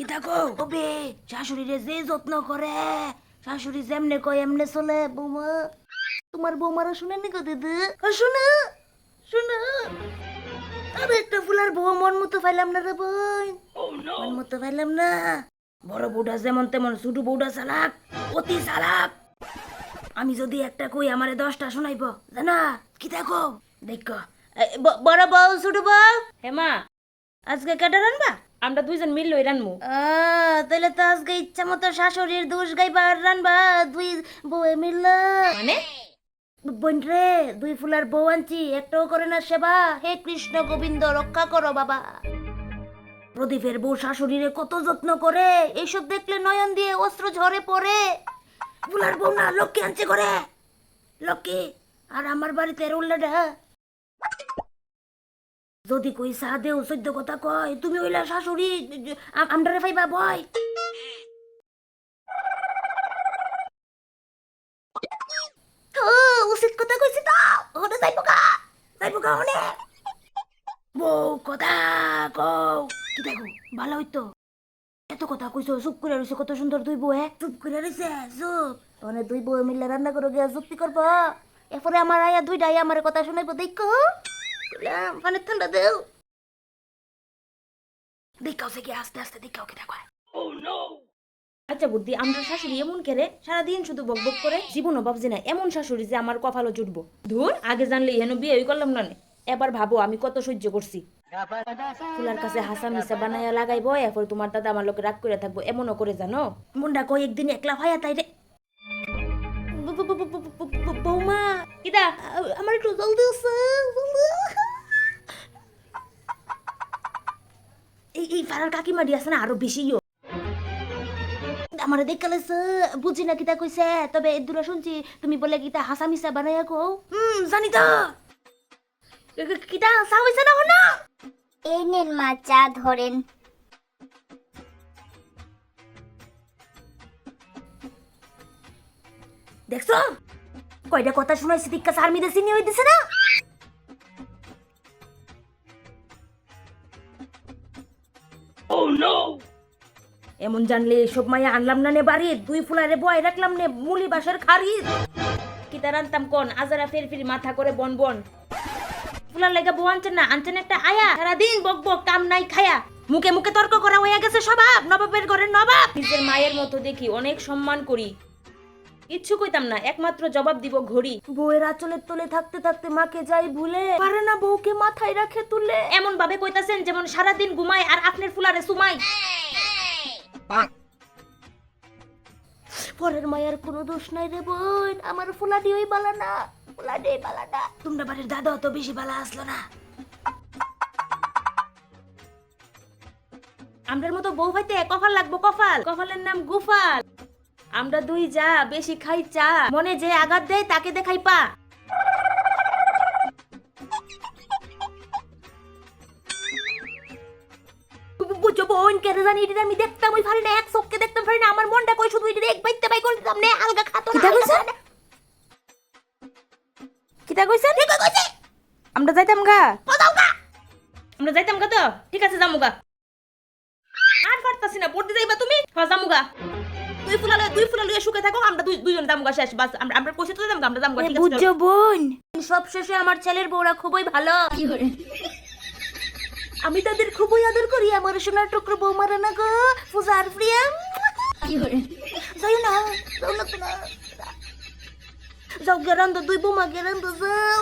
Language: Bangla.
কি থাকো ওবে শাশুড়িরে যে যত্ন করে, শাশুড়ি যেমনে কয়, এমনে চলে, বৌমা। তোমার বৌমারা শুনেনি গো দিদি? শোনা শোনা। আরে, একটা ফুলার বউ, মন মতো পাইলাম না রে বোন। মন মতো পাইলাম না। বড় বউটা যেমন তেমন, ছোট বউটা চালাক, অতি চালাক। আমি যদি একটা কই, আমারে দশটা শোনাইব, জানা? কি দেখো? দেখো। বড় বউ, ছোট বউ? হেমা, আজকে কেটে রানবা আমরা দুইজন মিল লই রানমু। তাহলে তো আজকে ইচ্ছা মতো শাশুড়ির দোষ গাইবা আর রানবা দুই বউয়ে মিললা। মানে? বোন রে দুই ফুলার বউ আনছি একটাও করে না সেবা। হে কৃষ্ণ গোবিন্দ রক্ষা করো বাবা। প্রদীপের বউ শাশুড়িরে কত যত্ন করে এইসব দেখলে নয়ন দিয়ে অস্ত্র ঝরে পড়ে। ফুলার বউ না লক্ষ্মী আনছে করে লক্ষ্মী আর আমার বাড়িতে রুল্লাটা যদি কই চা দেও সদ্য কথা কয়, তুমি ওইলা শাশুড়ি, আ- আমরারে পাইবা বয়। কথা কইছি তো কথা কি দেখো ভালো হইতো। এত কথা কইছো, চুপ করে রইছে, কত সুন্দর দুই বউ চুপ করে রইছে, চুপ। মানে দুই বউ মিলে রান্না করে গিয়া যুক্তি করব। এরপরে আমার আয়া দুইটা আয়া আমার কথা শুনাইবো, দেখো। বললাম, ঠান্ডা দেও দেখাও সে কি আস্তে আস্তে দেখাও কি দেখো আচ্ছা বুদ্ধি আমরা শাশুড়ি এমন কেরে সারাদিন শুধু বক বক করে জীবনও ভাবছি না এমন শাশুড়ি যে আমার কপালও জুটবো। ধুর আগে জানলে হেন বিয়ে করলাম না এবার ভাবো আমি কত সহ্য করছি। ফুলার কাছে হাসা মিশা বানাইয়া লাগাইবো এরপর তোমার দাদা আমার লোকে রাগ করে থাকব এমনও করে জানো? মুন্ডা কই একদিন একলা ভাইয়া তাই রে। বৌমা। কিদা আমার একটু জলদি আছে জলদি। এই ফারার কাকিমাডি আছে না আরও বেশিও আমার দেখালেছে বুঝি না কিতা কইছে তবে এর দূরে শুনছি তুমি বলে কিতা হাসা মিশা বানাইয়া কও? হুম জানি তো। কিতা চা হইছে না হনা? এই নেন মা চা ধরেন। দেখছ? কয়টা কথা শুনাইছি দীক্ষা সার মিদে চিনি হই এমন জানলে এসব মায়া আনলাম না নে বাড়ি দুই ফুলারে বয় রাখলাম নে, মুলি বাসের খারি কিতা আনতাম কন? আজারা ফের ফির মাথা করে বন বন। ফুলার লেগে বউ আনছেন না, আনছেন একটা আয়া। সারাদিন বক বক কাম নাই খায়া। মুখে মুখে তর্ক করা হয়ে গেছে স্বভাব, নবাবের ঘরের নবাব। নিজের মায়ের মতো দেখি, অনেক সম্মান করি। কিচ্ছু কইতাম না একমাত্র জবাব দিব ঘড়ি। বউয়ের আঁচলের তলে থাকতে থাকতে মাকে যাই ভুলে পারে না বউকে মাথায় রাখে তুলে। এমন ভাবে কইতাছেন যেমন সারাদিন ঘুমায় আর আপনার ফুলারে সুমাই পরের মায়ের কোনো দোষ নাই রে বোন আমার ফুলাডি ওই বালা না ফুলাডি বালা না। তোমরা বাড়ির দাদা তো বেশি বালা আসলো না। আমরার মতো বউ হইতে কফাল লাগবো কফাল কফালের নাম গুফাল। আমরা দুই যা বেশি খাই চা মনে যে আঘাত দেয় তাকে দেখাই পা। বোন কেটে জানি এটা আমি দেখতাম ওই ফালি এক চোখকে দেখতাম ফালি আমার মনটা কই শুধু এটা এক বাইতে বাই করে দিতাম না আলগা খাতো কিতা কইছেন? কিতা কইছেন? ঠিক কইছে? আমরা যাইতাম গা। পদাও গা। আমরা যাইতাম গা তো ঠিক আছে আর পারতাছি না পড়তে যাইবা তুমি? হ্যাঁ যামু দুই ফুলালে দুই ফুলালে শুকে থাকো আমরা দুই দুইজন যামু গা শেষ বাস আমরা আমরা কইছি তো গা, আমরা যামু গা ঠিক আছে বুঝছ বোন। সব শেষে আমার ছেলের বউরা খুবই ভালো। আমি তাদের খুবই আদর করি আমার সোনার টুকরো বৌমারা না গো পূজার প্রিয়া। যাই না যাও না যাও গেরান্দ দুই বৌমা গেরান্দ যাও।